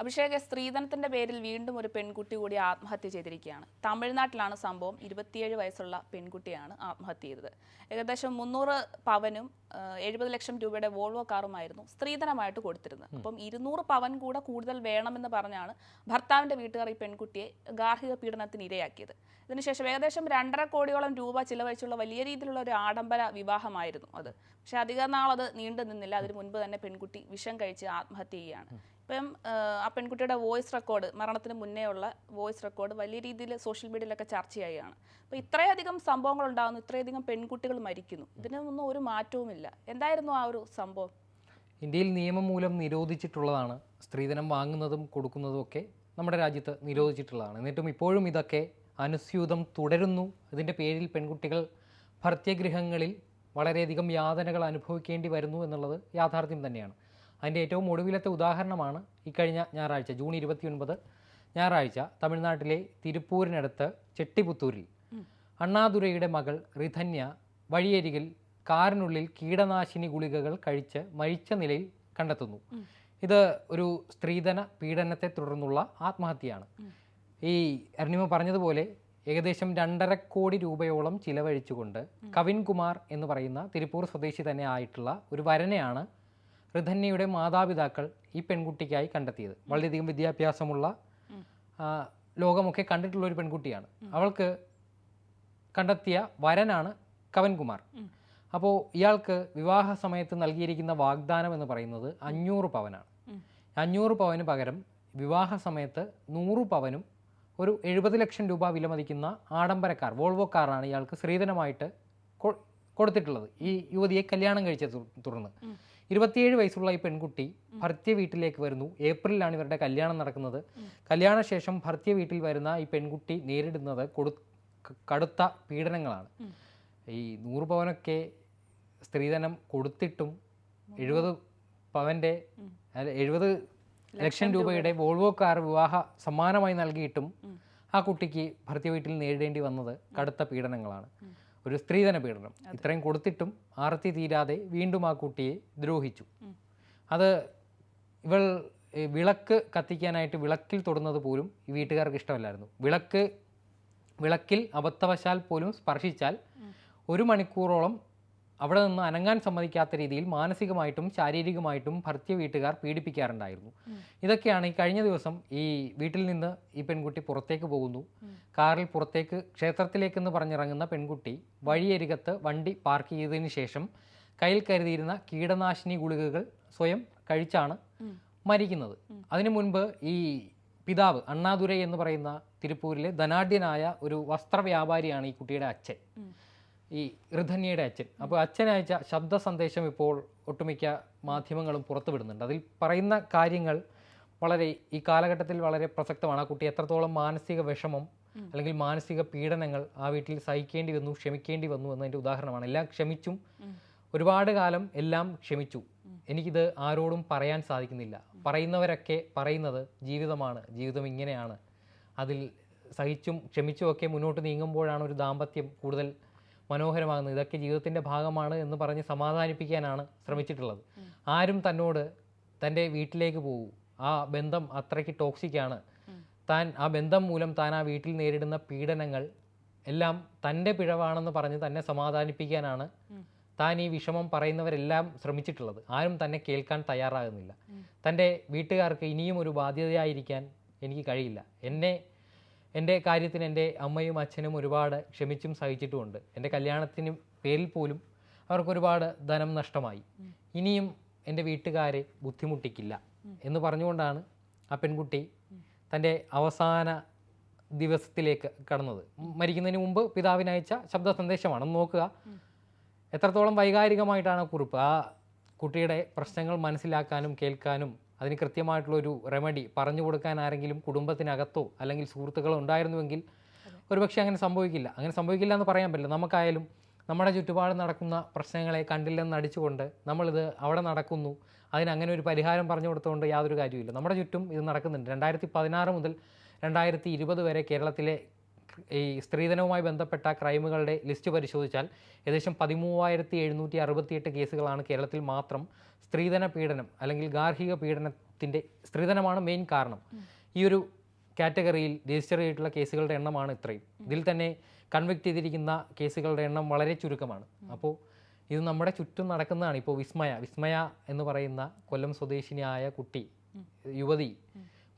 അഭിഷേക് സ്ത്രീധനത്തിന്റെ പേരിൽ വീണ്ടും ഒരു പെൺകുട്ടി കൂടി ആത്മഹത്യ ചെയ്തിരിക്കുകയാണ്. തമിഴ്നാട്ടിലാണ് സംഭവം. ഇരുപത്തിയേഴ് വയസ്സുള്ള പെൺകുട്ടിയാണ് ആത്മഹത്യ ചെയ്തത്. ഏകദേശം മുന്നൂറ് പവനും എഴുപത് ലക്ഷം രൂപയുടെ വോൾവോ കാറുമായിരുന്നു സ്ത്രീധനമായിട്ട് കൊടുത്തിരുന്നത്. അപ്പം ഇരുന്നൂറ് പവൻ കൂടെ കൂടുതൽ വേണമെന്ന് പറഞ്ഞാണ് ഭർത്താവിന്റെ വീട്ടുകാർ ഈ പെൺകുട്ടിയെ ഗാർഹിക പീഡനത്തിന് ഇരയാക്കിയത്. ഇതിനുശേഷം ഏകദേശം രണ്ടര കോടിയോളം രൂപ ചിലവഴിച്ചുള്ള വലിയ രീതിയിലുള്ള ഒരു ആഡംബര വിവാഹമായിരുന്നു അത്. പക്ഷെ അധിക നാളത് നീണ്ടു നിന്നില്ല അതിന് മുൻപ് തന്നെ പെൺകുട്ടി വിഷം കഴിച്ച് ആത്മഹത്യ ചെയ്യുകയാണ്. ഇപ്പം ആ, പെൺകുട്ടിയുടെ വോയിസ് റെക്കോർഡ് മരണത്തിന് മുന്നേ ഉള്ള വോയിസ് റെക്കോർഡ് വലിയ രീതിയിൽ സോഷ്യൽ മീഡിയയിലൊക്കെ ചർച്ചയായാണ് അപ്പോൾ ഇത്രയധികം സംഭവങ്ങൾ ഉണ്ടാകുന്നു ഇത്രയധികം പെൺകുട്ടികൾ മരിക്കുന്നു. ഇതിനൊന്നും ഒരു മാറ്റവുമില്ല. എന്തായിരുന്നു ആ ഒരു സംഭവം? ഇന്ത്യയിൽ നിയമം മൂലം നിരോധിച്ചിട്ടുള്ളതാണ്. സ്ത്രീധനം വാങ്ങുന്നതും കൊടുക്കുന്നതും ഒക്കെ നമ്മുടെ രാജ്യത്ത് നിരോധിച്ചിട്ടുള്ളതാണ്. എന്നിട്ടും ഇപ്പോഴും ഇതൊക്കെ അനുസ്യൂതം തുടരുന്നു. ഇതിന്റെ പേരിൽ പെൺകുട്ടികൾ ഭർത്യഗൃഹങ്ങളിൽ വളരെയധികം യാതനകൾ അനുഭവിക്കേണ്ടി വരുന്നു എന്നുള്ളത് യാഥാർത്ഥ്യം തന്നെയാണ്. അതിന്റെ ഏറ്റവും ഒടുവിലത്തെ ഉദാഹരണമാണ് ഇക്കഴിഞ്ഞ ഞായറാഴ്ച ജൂൺ ഇരുപത്തിയൊൻപത് ഞായറാഴ്ച തമിഴ്നാട്ടിലെ തിരുപ്പൂരിനടുത്ത് ചെട്ടിപുത്തൂരിൽ അണ്ണാദുരയുടെ മകൾ റിധന്യ വഴിയരികിൽ കാറിനുള്ളിൽ കീടനാശിനി ഗുളികകൾ കഴിച്ച് മരിച്ച നിലയിൽ കണ്ടെത്തുന്നു. ഇത് ഒരു സ്ത്രീധന പീഡനത്തെ തുടർന്നുള്ള ആത്മഹത്യയാണ്. ഈ അരുണിമ പറഞ്ഞതുപോലെ ഏകദേശം രണ്ടര കോടി രൂപയോളം ചിലവഴിച്ചുകൊണ്ട് കവിൻകുമാർ എന്ന് പറയുന്ന തിരുപ്പൂർ സ്വദേശി തന്നെ ആയിട്ടുള്ള ഒരു വരനെയാണ് ഋധന്യയുടെ മാതാപിതാക്കൾ ഈ പെൺകുട്ടിക്കായി കണ്ടെത്തിയത്. വളരെയധികം വിദ്യാഭ്യാസമുള്ള ലോകമൊക്കെ കണ്ടിട്ടുള്ള ഒരു പെൺകുട്ടിയാണ്. അവൾക്ക് കണ്ടെത്തിയ വരനാണ് കവൻകുമാർ. അപ്പോൾ ഇയാൾക്ക് വിവാഹ സമയത്ത് നൽകിയിരിക്കുന്ന വാഗ്ദാനം എന്ന് പറയുന്നത് അഞ്ഞൂറ് പവനാണ്. അഞ്ഞൂറ് പവന് പകരം വിവാഹ സമയത്ത് നൂറ് പവനും ഒരു എഴുപത് ലക്ഷം രൂപ വിലമതിക്കുന്ന ആഡംബര കാർ വോൾവോ കാറാണ് ഇയാൾക്ക് സ്ത്രീധനമായിട്ട് കൊടുത്തിട്ടുള്ളത്. ഈ യുവതിയെ കല്യാണം കഴിച്ച തുടർന്ന്. ഇരുപത്തിയേഴ് വയസ്സുള്ള ഈ പെൺകുട്ടി ഭർത്തിയ വീട്ടിലേക്ക് വരുന്നു. ഏപ്രിലാണ് ഇവരുടെ കല്യാണം നടക്കുന്നത്. കല്യാണശേഷം ഭർത്തിയ വീട്ടിൽ വരുന്ന ഈ പെൺകുട്ടി നേരിടുന്നത് കൊടു കടുത്ത പീഡനങ്ങളാണ്. ഈ നൂറ് പവനൊക്കെ സ്ത്രീധനം കൊടുത്തിട്ടും എഴുപത് പവന്റെ എഴുപത് ലക്ഷം രൂപയുടെ വോൾവോ കാർ വിവാഹ സമ്മാനമായി നൽകിയിട്ടും ആ കുട്ടിക്ക് ഭർത്തിയ വീട്ടിൽ നേരിടേണ്ടി വന്നത് കടുത്ത പീഡനങ്ങളാണ്. ഒരു സ്ത്രീധന പീഡനം. ഇത്രയും കൊടുത്തിട്ടും ആർത്തി തീരാതെ വീണ്ടും ആ കുട്ടിയെ ദ്രോഹിച്ചു. അത് ഇവൾ വിളക്ക് കത്തിക്കാനായിട്ട് വിളക്കിൽ തൊടുന്നത് പോലും ഈ വീട്ടുകാർക്ക് ഇഷ്ടമല്ലായിരുന്നു. വിളക്ക് വിളക്കിൽ അബദ്ധവശാൽ പോലും സ്പർശിച്ചാൽ ഒരു മണിക്കൂറോളം അവിടെ നിന്ന് അനങ്ങാൻ സമ്മതിക്കാത്ത രീതിയിൽ മാനസികമായിട്ടും ശാരീരികമായിട്ടും ഭർത്തിയ വീട്ടുകാർ പീഡിപ്പിക്കാറുണ്ടായിരുന്നു. ഇതൊക്കെയാണ് ഈ കഴിഞ്ഞ ദിവസം ഈ വീട്ടിൽ നിന്ന് ഈ പെൺകുട്ടി പുറത്തേക്ക് പോകുന്നു. കാറിൽ പുറത്തേക്ക് ക്ഷേത്രത്തിലേക്കെന്ന് പറഞ്ഞിറങ്ങുന്ന പെൺകുട്ടി വഴിയരികത്ത് വണ്ടി പാർക്ക് ചെയ്തതിന് ശേഷം കയ്യിൽ കരുതിയിരുന്ന കീടനാശിനി ഗുളികകൾ സ്വയം കഴിച്ചാണ് മരിക്കുന്നത്. അതിനു മുൻപ് ഈ പിതാവ് അണ്ണാദുരൈ എന്ന് പറയുന്ന തിരുപ്പൂരിലെ ധനാഢ്യനായ ഒരു വസ്ത്രവ്യാപാരിയാണ് ഈ കുട്ടിയുടെ അച്ഛൻ. ഈ ഋധന്യയുടെ അച്ഛൻ. അപ്പോൾ അച്ഛൻ അയച്ച ശബ്ദ സന്ദേശം ഇപ്പോൾ ഒട്ടുമിക്ക മാധ്യമങ്ങളും പുറത്തുവിടുന്നുണ്ട്. അതിൽ പറയുന്ന കാര്യങ്ങൾ വളരെ ഈ കാലഘട്ടത്തിൽ വളരെ പ്രസക്തമാണ്. ആ കുട്ടി എത്രത്തോളം മാനസിക വിഷമം അല്ലെങ്കിൽ മാനസിക പീഡനങ്ങൾ ആ വീട്ടിൽ സഹിക്കേണ്ടി വന്നു ക്ഷമിക്കേണ്ടി വന്നു എന്നതിന്റെ ഉദാഹരണമാണ്. എല്ലാം ക്ഷമിച്ചും ഒരുപാട് കാലം എല്ലാം ക്ഷമിച്ചു. എനിക്കിത് ആരോടും പറയാൻ സാധിക്കുന്നില്ല. പറയുന്നവരൊക്കെ പറയുന്നത് ജീവിതമാണ് ജീവിതം ഇങ്ങനെയാണ്. അതിൽ സഹിച്ചും ക്ഷമിച്ചും ഒക്കെ മുന്നോട്ട് നീങ്ങുമ്പോഴാണ് ഒരു ദാമ്പത്യം കൂടുതൽ മനോഹരമാകുന്നത്. ഇതൊക്കെ ജീവിതത്തിന്റെ ഭാഗമാണ് എന്ന് പറഞ്ഞ് സമാധാനിപ്പിക്കാനാണ് ശ്രമിച്ചിട്ടുള്ളത്. ആരും തന്നോട് തന്റെ വീട്ടിലേക്ക് പോകൂ. ആ ബന്ധം അത്രയ്ക്ക് ടോക്സിക്കാണ് താൻ ആ ബന്ധം മൂലം താൻ ആ വീട്ടിൽ നേരിടുന്ന പീഡനങ്ങൾ എല്ലാം തന്റെ പിഴവാണെന്ന് പറഞ്ഞ് തന്നെ സമാധാനിപ്പിക്കാനാണ് താൻ ഈ വിഷമം പറയുന്നവരെല്ലാം ശ്രമിച്ചിട്ടുള്ളത്. ആരും തന്നെ കേൾക്കാൻ തയ്യാറാകുന്നില്ല. തന്റെ വീട്ടുകാർക്ക് ഇനിയും ഒരു ബാധ്യതയായിരിക്കാൻ എനിക്ക് കഴിയില്ല. എന്നെ എന്റെ കാര്യത്തിന് എന്റെ അമ്മയും അച്ഛനും ഒരുപാട് ക്ഷമിച്ചും സഹിച്ചിട്ടുമുണ്ട്. എന്റെ കല്യാണത്തിന് പേരിൽ പോലും അവർക്ക് ഒരുപാട് ധനം നഷ്ടമായി. ഇനിയും എന്റെ വീട്ടുകാരെ ബുദ്ധിമുട്ടിക്കില്ല എന്ന് പറഞ്ഞുകൊണ്ടാണ് ആ പെൺകുട്ടി തന്റെ അവസാന ദിവസത്തിലേക്ക് കടന്നത്. മരിക്കുന്നതിന് മുമ്പ് പിതാവിനയച്ച ശബ്ദ സന്ദേശമാണ്. നോക്കുക. എത്രത്തോളം വൈകാരികമായിട്ടാണ് കുറിപ്പ്? ആ കുട്ടിയുടെ പ്രശ്നങ്ങൾ മനസ്സിലാക്കാനും കേൾക്കാനും അതിന് കൃത്യമായിട്ടുള്ളൊരു റെമഡി പറഞ്ഞു കൊടുക്കാൻ ആരെങ്കിലും കുടുംബത്തിനകത്തോ അല്ലെങ്കിൽ സുഹൃത്തുക്കളോ ഉണ്ടായിരുന്നുവെങ്കിൽ ഒരുപക്ഷെ അങ്ങനെ സംഭവിക്കില്ല. അങ്ങനെ സംഭവിക്കില്ല എന്ന് പറയാൻ പറ്റില്ല. നമുക്കായാലും നമ്മുടെ ചുറ്റുപാട് നടക്കുന്ന പ്രശ്നങ്ങളെ കണ്ടില്ലെന്ന് അടിച്ചുകൊണ്ട് നമ്മളിത് അവിടെ നടക്കുന്നു. അതിനങ്ങനെ ഒരു പരിഹാരം പറഞ്ഞു കൊടുത്തുകൊണ്ട് യാതൊരു കാര്യമില്ല നമ്മുടെ ചുറ്റും ഇത് നടക്കുന്നുണ്ട്. രണ്ടായിരത്തി പതിനാറ് മുതൽ രണ്ടായിരത്തി ഇരുപത് വരെ കേരളത്തിലെ ഈ സ്ത്രീധനവുമായി ബന്ധപ്പെട്ട ക്രൈമുകളുടെ ലിസ്റ്റ് പരിശോധിച്ചാൽ ഏകദേശം പതിമൂവായിരത്തി എഴുന്നൂറ്റി അറുപത്തിയെട്ട് കേസുകളാണ് കേരളത്തിൽ മാത്രം സ്ത്രീധന പീഡനം അല്ലെങ്കിൽ ഗാർഹിക പീഡനത്തിന്റെ സ്ത്രീധനമാണ് മെയിൻ കാരണം. ഈ ഒരു കാറ്റഗറിയിൽ രജിസ്റ്റർ ചെയ്തിട്ടുള്ള കേസുകളുടെ എണ്ണമാണ് ഇത്രയും. ഇതിൽ തന്നെ കൺവിക്ട് ചെയ്തിരിക്കുന്ന കേസുകളുടെ എണ്ണം വളരെ ചുരുക്കമാണ്. അപ്പോൾ ഇത് നമ്മുടെ ചുറ്റും നടക്കുന്നതാണ്. ഇപ്പോൾ വിസ്മയ വിസ്മയ എന്ന് പറയുന്ന കൊല്ലം സ്വദേശിനിയായ കുട്ടി യുവതി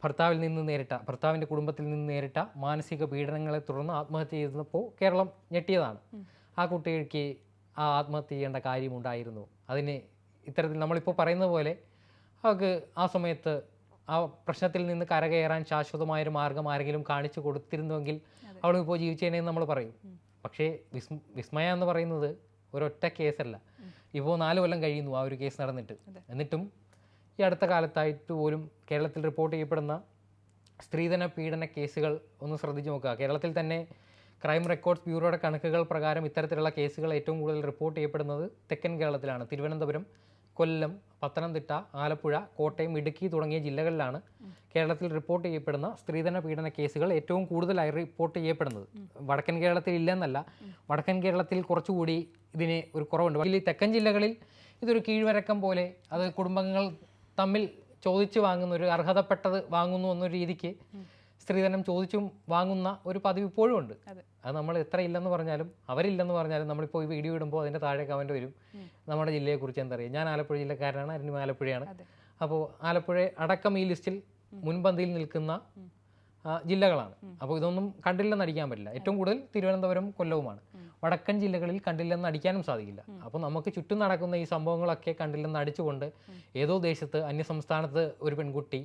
ഭർത്താവിൽ നിന്ന് നേരിട്ട ഭർത്താവിന്റെ കുടുംബത്തിൽ നിന്ന് നേരിട്ട മാനസിക പീഡനങ്ങളെ തുടർന്ന് ആത്മഹത്യ ചെയ്തപ്പോൾ കേരളം ഞെട്ടിയതാണ്. ആ കുട്ടിക്ക് ആ ആത്മഹത്യ ചെയ്യേണ്ട കാര്യമുണ്ടായിരുന്നു. അതിന് ഇത്തരത്തിൽ നമ്മളിപ്പോൾ പറയുന്ന പോലെ അവർക്ക് ആ സമയത്ത് ആ പ്രശ്നത്തിൽ നിന്ന് കരകയറാൻ ശാശ്വതമായൊരു മാർഗം ആരെങ്കിലും കാണിച്ചു കൊടുത്തിരുന്നുവെങ്കിൽ അവളും ഇപ്പോൾ ജീവിച്ചേനെ നമ്മൾ പറയും. പക്ഷേ വിസ്മ വിസ്മയ എന്ന് പറയുന്നത് ഒരൊറ്റ കേസല്ല. ഇപ്പോൾ നാല് കൊല്ലം കഴിയുന്നു ആ ഒരു കേസ് നടന്നിട്ട്. എന്നിട്ടും ഈ അടുത്ത കാലത്തായിട്ട് പോലും കേരളത്തിൽ റിപ്പോർട്ട് ചെയ്യപ്പെടുന്ന സ്ത്രീധന പീഡന കേസുകൾ ഒന്ന് ശ്രദ്ധിച്ചു നോക്കുക. കേരളത്തിൽ തന്നെ ക്രൈം റെക്കോർഡ്സ് ബ്യൂറോയുടെ കണക്കുകൾ പ്രകാരം ഇത്തരത്തിലുള്ള കേസുകൾ ഏറ്റവും കൂടുതൽ റിപ്പോർട്ട് ചെയ്യപ്പെടുന്നത് തെക്കൻ കേരളത്തിലാണ്. തിരുവനന്തപുരം കൊല്ലം പത്തനംതിട്ട ആലപ്പുഴ കോട്ടയം ഇടുക്കി തുടങ്ങിയ ജില്ലകളിലാണ് കേരളത്തിൽ റിപ്പോർട്ട് ചെയ്യപ്പെടുന്ന സ്ത്രീധന പീഡന കേസുകൾ ഏറ്റവും കൂടുതലായി റിപ്പോർട്ട് ചെയ്യപ്പെടുന്നത്. വടക്കൻ കേരളത്തിൽ ഇല്ലെന്നല്ല. വടക്കൻ കേരളത്തിൽ കുറച്ചുകൂടി ഇതിന് ഒരു കുറവുണ്ട്. ഈ തെക്കൻ ജില്ലകളിൽ ഇതൊരു കീഴ്വരക്കം പോലെ അത് കുടുംബങ്ങൾ തമ്മിൽ ചോദിച്ചു വാങ്ങുന്ന ഒരു അർഹതപ്പെട്ടത് വാങ്ങുന്നു എന്നൊരു രീതിക്ക് സ്ത്രീധനം ചോദിച്ചും വാങ്ങുന്ന ഒരു പതിവ് ഇപ്പോഴും ഉണ്ട്. അത്. നമ്മൾ എത്ര ഇല്ലെന്ന് പറഞ്ഞാലും അവരില്ലെന്ന് പറഞ്ഞാലും നമ്മളിപ്പോൾ ഈ വീഡിയോ ഇടുമ്പോൾ അതിന്റെ താഴെ കമന്റ് വരും. നമ്മുടെ ജില്ലയെക്കുറിച്ച് എന്തറിയാം ഞാൻ ആലപ്പുഴ ജില്ലക്കാരനാണ് അരിഞ്ഞു ആലപ്പുഴയാണ്. അപ്പോൾ ആലപ്പുഴ അടക്കം ഈ ലിസ്റ്റിൽ മുൻപന്തിയിൽ നിൽക്കുന്ന ജില്ലകളാണ്. അപ്പോൾ ഇതൊന്നും കണ്ടില്ലെന്നടിക്കാൻ പറ്റില്ല. ഏറ്റവും കൂടുതൽ തിരുവനന്തപുരം കൊല്ലവുമാണ്. വടക്കൻ ജില്ലകളിൽ കണ്ടില്ലെന്ന് അടിക്കാനും സാധിക്കില്ല. അപ്പോൾ നമുക്ക് ചുറ്റും നടക്കുന്ന ഈ സംഭവങ്ങളൊക്കെ കണ്ടില്ലെന്ന് അടിച്ചുകൊണ്ട് ഏതോ ദേശത്ത് അന്യസംസ്ഥാനത്ത് ഒരു പെൺകുട്ടി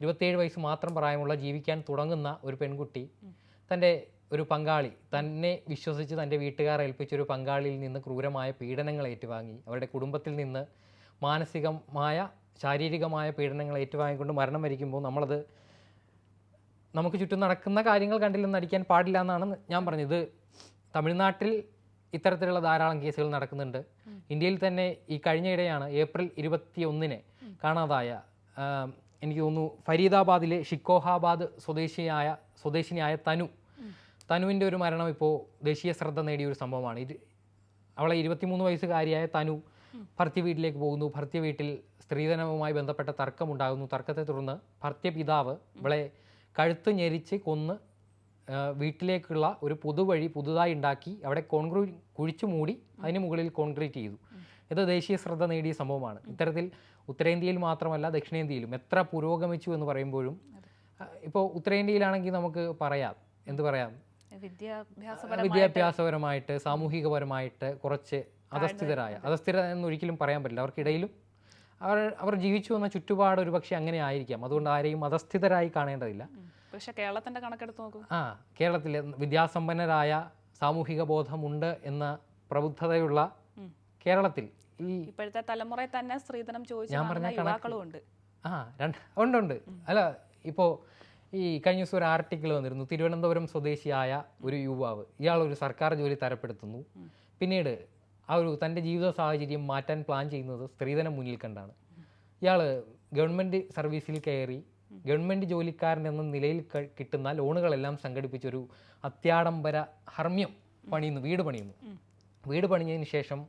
ഇരുപത്തേഴ് വയസ്സ് മാത്രം പ്രായമുള്ള ജീവിക്കാൻ തുടങ്ങുന്ന ഒരു പെൺകുട്ടി തന്റെ ഒരു പങ്കാളി തന്നെ വിശ്വസിച്ച് തന്റെ വീട്ടുകാർ ഏൽപ്പിച്ച ഒരു പങ്കാളിയിൽ നിന്ന് ക്രൂരമായ പീഡനങ്ങൾ ഏറ്റുവാങ്ങി. അവരുടെ കുടുംബത്തിൽ നിന്ന് മാനസികമായ ശാരീരികമായ പീഡനങ്ങൾ ഏറ്റുവാങ്ങിക്കൊണ്ട് മരണം വരിക്കുമ്പോൾ നമ്മളത് നമുക്ക് ചുറ്റും നടക്കുന്ന കാര്യങ്ങൾ കണ്ടില്ലെന്ന് അടിക്കാൻ പാടില്ല എന്നാണ് ഞാൻ പറഞ്ഞത്. ഇത് തമിഴ്നാട്ടിൽ ഇത്തരത്തിലുള്ള ധാരാളം കേസുകൾ നടക്കുന്നുണ്ട്. ഇന്ത്യയിൽ തന്നെ ഈ കഴിഞ്ഞയിടെയാണ് ഏപ്രിൽ ഇരുപത്തി ഒന്നിന് കാണാതായ എനിക്ക് തോന്നുന്നു ഫരീദാബാദിലെ ഷിക്കോഹാബാദ് സ്വദേശിയായ സ്വദേശിനിയായ തനു. തനുവിന്റെ ഒരു മരണം ഇപ്പോൾ ദേശീയ ശ്രദ്ധ നേടിയ ഒരു സംഭവമാണ്. ഇത് അവളെ ഇരുപത്തിമൂന്ന് വയസ്സുകാരിയായ തനു ഭർത്തി വീട്ടിലേക്ക് പോകുന്നു. ഭർത്തി വീട്ടിൽ സ്ത്രീധനവുമായി ബന്ധപ്പെട്ട തർക്കമുണ്ടാകുന്നു. തർക്കത്തെ തുടർന്ന് ഭർത്തിയ പിതാവ് ഇവളെ കഴുത്ത് ഞെരിച്ച് കൊന്ന് വീട്ടിലേക്കുള്ള ഒരു പുതുവഴി പുതുതായി ഉണ്ടാക്കി അവിടെ കോൺക്രീറ്റ് കുഴിച്ചു മൂടി അതിന് മുകളിൽ കോൺക്രീറ്റ് ചെയ്തു. ഇത് ദേശീയ ശ്രദ്ധ നേടിയ സംഭവമാണ്. ഇത്തരത്തിൽ ഉത്തരേന്ത്യയിൽ മാത്രമല്ല ദക്ഷിണേന്ത്യയിലും എത്ര പുരോഗമിച്ചു എന്ന് പറയുമ്പോഴും ഇപ്പോൾ ഉത്തരേന്ത്യയിലാണെങ്കിൽ നമുക്ക് പറയാം. എന്ത് പറയാം? വിദ്യാഭ്യാസപരമായ വിദ്യാഭ്യാസപരമായിട്ട് സാമൂഹികപരമായിട്ട് കുറച്ച് അധസ്ഥിതരായ അധസ്ഥിര എന്ന് ഒരിക്കലും പറയാൻ പറ്റില്ല. അവർക്കിടയിലും അവർ അവർ ജീവിച്ചു വന്ന ചുറ്റുപാട് ഒരുപക്ഷെ അങ്ങനെ ആയിരിക്കാം. അതുകൊണ്ട് ആരെയും അധസ്ഥിതരായി കാണേണ്ടതില്ല. പക്ഷെ കേരളത്തിന്റെ കണക്കെടുത്ത് നോക്കൂ. ആ കേരളത്തിലെ വിദ്യാസമ്പന്നരായ സാമൂഹിക ബോധമുണ്ട് എന്ന പ്രബുദ്ധതയുള്ള കേരളത്തിൽ ഈ ഇപ്പോഴത്തെ തലമുറയിൽ തന്നെ സ്ത്രീധനം ചോദിച്ചു യുവാക്കളും ഉണ്ട്. ആ രണ്ട് ഉണ്ട് ഉണ്ട്. അല്ല ഇപ്പോൾ ഈ കഴിഞ്ഞ ദിവസം ഒരു ആർട്ടിക്കിൾ വന്നിരുന്നു തിരുവനന്തപുരം സ്വദേശിയായ ഒരു യുവാവ് ഇയാൾ ഒരു സർക്കാർ ജോലി തരപ്പെടുത്തുന്നു. പിന്നീട് ആ ഒരു തന്റെ ജീവിത സാഹചര്യം മാറ്റാൻ പ്ലാൻ ചെയ്യുന്നത് സ്ത്രീധനം മുന്നിൽ കണ്ടാണ്. ഇയാൾ ഗവൺമെന്റ് സർവീസിൽ കയറി ഗവൺമെന്റ് ജോലിക്കാരൻ എന്ന നിലയിൽ കിട്ടുന്ന ലോണുകളെല്ലാം സംഘടിപ്പിച്ചൊരു അത്യാഡംബര ഹർമ്മ്യം പണിയുന്നു വീട് പണിയുന്നു. വീട് പണിഞ്ഞതിന് ശേഷം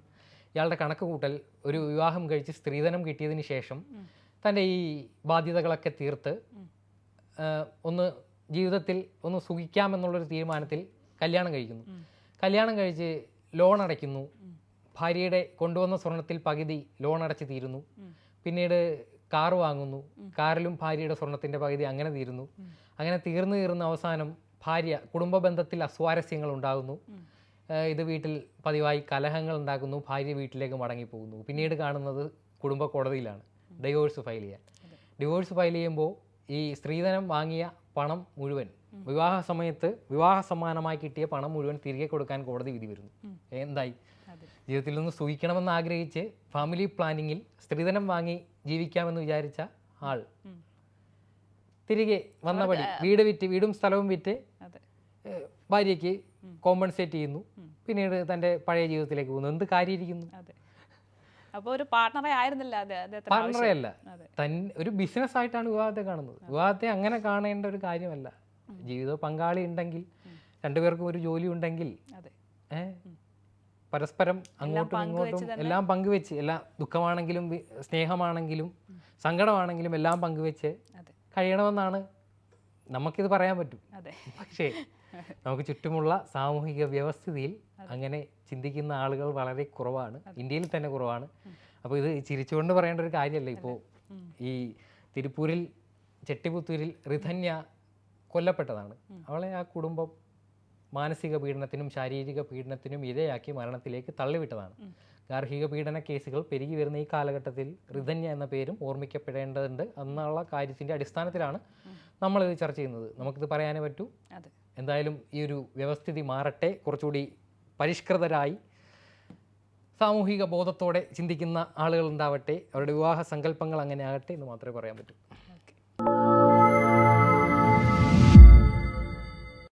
ഇയാളുടെ കണക്ക് കൂട്ടൽ ഒരു വിവാഹം കഴിച്ച് സ്ത്രീധനം കിട്ടിയതിന് ശേഷം തന്റെ ഈ ബാധ്യതകളൊക്കെ തീർത്ത് ഒന്ന് ജീവിതത്തിൽ ഒന്ന് സുഖിക്കാമെന്നുള്ളൊരു തീരുമാനത്തിൽ കല്യാണം കഴിക്കുന്നു. കല്യാണം കഴിച്ച് ലോൺ അടയ്ക്കുന്നു. ഭാര്യയുടെ കൊണ്ടുവന്ന സ്വർണത്തിൽ പകുതി ലോൺ അടച്ചു തീരുന്നു. പിന്നീട് കാർ വാങ്ങുന്നു. കാറിലും ഭാര്യയുടെ സ്വർണത്തിന്റെ പകുതി അങ്ങനെ തീരുന്നു. അങ്ങനെ തീർന്നു തീർന്ന അവസാനം ഭാര്യ കുടുംബ ബന്ധത്തിൽ അസ്വാരസ്യങ്ങൾ ഉണ്ടാകുന്നു. ഇത് വീട്ടിൽ പതിവായി കലഹങ്ങൾ ഉണ്ടാക്കുന്നു. ഭാര്യ വീട്ടിലേക്ക് മടങ്ങിപ്പോകുന്നു. പിന്നീട് കാണുന്നത് കുടുംബ കോടതിയിലാണ്. ഡിവോഴ്സ് ഫയൽ ചെയ്യാൻ. ഡിവോഴ്സ് ഫയൽ ചെയ്യുമ്പോൾ ഈ സ്ത്രീധനം വാങ്ങിയ പണം മുഴുവൻ വിവാഹ സമയത്ത് വിവാഹ സമ്മാനമായി കിട്ടിയ പണം മുഴുവൻ തിരികെ കൊടുക്കാൻ കോടതി വിധി വരുന്നു. എന്തായി. ജീവിതത്തിൽ നിന്ന് സുഖിക്കണമെന്ന് ആഗ്രഹിച്ച് ഫാമിലി പ്ലാനിങ്ങിൽ സ്ത്രീധനം വാങ്ങി ജീവിക്കാമെന്ന് വിചാരിച്ച ആൾ. തിരികെ വന്ന പടി വീട് വിറ്റ് വീടും സ്ഥലവും വിറ്റ് ഭാര്യയ്ക്ക് കോമ്പൻസേറ്റ് ചെയ്യുന്നു. പിന്നീട് തന്റെ പഴയ ജീവിതത്തിലേക്ക് പോകുന്നു. എന്ത് കാര്യമായിരിക്കുന്നു? അതെ. അപ്പൊ ഒരു പാർട്ണറെ ആയിരുന്നില്ല പാർട്ണറെ അല്ല. തൻ ഒരു ബിസിനസ് ആയിട്ടാണ് വിവാഹത്തെ കാണുന്നത്. വിവാഹത്തെ അങ്ങനെ കാണേണ്ട ഒരു കാര്യമല്ല. ജീവിത പങ്കാളി ഉണ്ടെങ്കിൽ രണ്ടുപേർക്കും ഒരു ജോലി ഉണ്ടെങ്കിൽ പരസ്പരം അങ്ങോട്ടും ഇങ്ങോട്ടും എല്ലാം പങ്കുവെച്ച് എല്ലാ ദുഃഖമാണെങ്കിലും സ്നേഹമാണെങ്കിലും സങ്കടമാണെങ്കിലും എല്ലാം പങ്കുവെച്ച് കഴിയണമെന്നാണ് നമുക്കിത് പറയാൻ പറ്റും. പക്ഷേ നമുക്ക് ചുറ്റുമുള്ള സാമൂഹിക വ്യവസ്ഥിതിയിൽ അങ്ങനെ ചിന്തിക്കുന്ന ആളുകൾ വളരെ കുറവാണ്. ഇന്ത്യയിൽ തന്നെ കുറവാണ്. അപ്പോൾ ഇത് ചിരിച്ചുകൊണ്ട് പറയേണ്ട ഒരു കാര്യമല്ല. ഇപ്പോൾ ഈ തിരുപ്പൂരിൽ ചെട്ടിപുത്തൂരിൽ റിധന്യ കൊല്ലപ്പെട്ടതാണ്. അവളെ ആ കുടുംബം മാനസിക പീഡനത്തിനും ശാരീരിക പീഡനത്തിനും ഇരയാക്കി മരണത്തിലേക്ക് തള്ളിവിട്ടതാണ്. ഗാർഹിക പീഡന കേസുകൾ പെരുകി വരുന്ന ഈ കാലഘട്ടത്തിൽ ഋതന്യ എന്ന പേരും ഓർമ്മിക്കപ്പെടേണ്ടതുണ്ട് എന്നുള്ള കാര്യത്തിന്റെ അടിസ്ഥാനത്തിലാണ് നമ്മളിത് ചർച്ച ചെയ്യുന്നത്. നമുക്കിത് പറയാനേ പറ്റൂ. എന്തായാലും ഈ ഒരു വ്യവസ്ഥിതി മാറട്ടെ. കുറച്ചുകൂടി പരിഷ്കൃതരായി സാമൂഹിക ബോധത്തോടെ ചിന്തിക്കുന്ന ആളുകൾ ഉണ്ടാവട്ടെ. അവരുടെ വിവാഹ സങ്കല്പങ്ങൾ അങ്ങനെ ആകട്ടെ എന്ന് മാത്രമേ പറയാൻ പറ്റൂ.